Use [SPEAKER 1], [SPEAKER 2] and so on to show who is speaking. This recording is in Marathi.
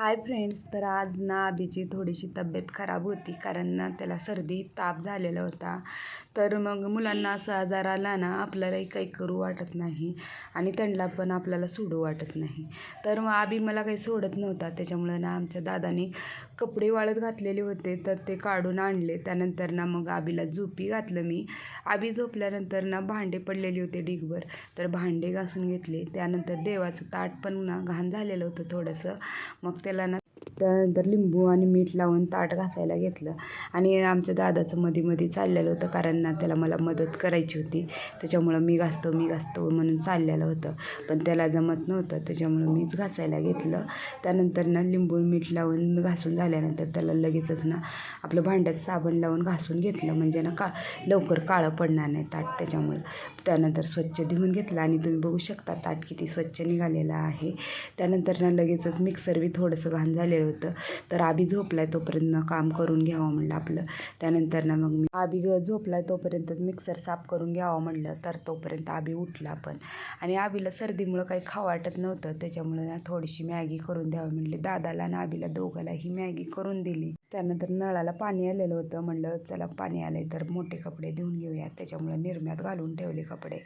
[SPEAKER 1] हाय फ्रेंड्स तर आज ना आबीची थोडीशी तब्येत खराब होती कारण ना त्याला सर्दी ताप झालेला होता. तर मग मुलांना असा आजार आला ना आपल्यालाही काही करू वाटत नाही आणि त्यांना पण आपल्याला सोडू वाटत नाही. तर मग आबी मला काही सोडत नव्हता त्याच्यामुळं ना आमच्या दादाने कपडे वाळत घातलेले होते तर ते काढून आणले. त्यानंतर ना मग आबीला झोपी घातलं मी. आबी झोपल्यानंतर ना भांडे पडलेले होते डिगभर तर भांडे घासून घेतले. त्यानंतर देवाचं ताट पण ना घाण झालेलं होतं थोडंसं. मग ते ना त्यानंतर लिंबू आणि मीठ लावून ताट घासायला घेतलं. आणि आमच्या दादाचं मध्ये मध्ये चाललेलं होतं कारण ना त्याला मला मदत करायची होती. त्याच्यामुळं मी घासतो मी घासतो म्हणून चाललेलं होतं. पण त्याला जमत नव्हतं त्याच्यामुळं मीच घासायला घेतलं. त्यानंतर ना लिंबू मीठ लावून घासून झाल्यानंतर त्याला लगेचच ना आपलं भांड्यात साबण लावून घासून घेतलं. म्हणजे ना का लवकर काळं पडणार नाही ताट त्याच्यामुळं. त्यानंतर स्वच्छ धुवून घेतलं आणि तुम्ही बघू शकता ताट किती स्वच्छ निघालेलं आहे. त्यानंतर ना लगेचच मिक्सर बी थोडंसं घाण झालेलं होतं तर आबी झोपलाय तोपर्यंत काम करून घ्यावं म्हणलं आपलं. त्यानंतर ना मग मी आबी ग झोपलाय तोपर्यंत मिक्सर साफ करून घ्यावं म्हणलं. तर तोपर्यंत आबी उठला पण. आणि आबीला सर्दीमुळं काही खावं वाटत नव्हतं. त्याच्यामुळे ना थोडीशी मॅगी करून द्यावं म्हणली. दादाला आणि आबीला दोघाला ही मॅगी करून दिली. त्यानंतर नळाला पाणी आलेलं होतं. म्हणलं चला पाणी आलंय तर मोठे कपडे धुवून घेऊया. त्याच्यामुळे निरम्यात घालून ठेवले कपडे.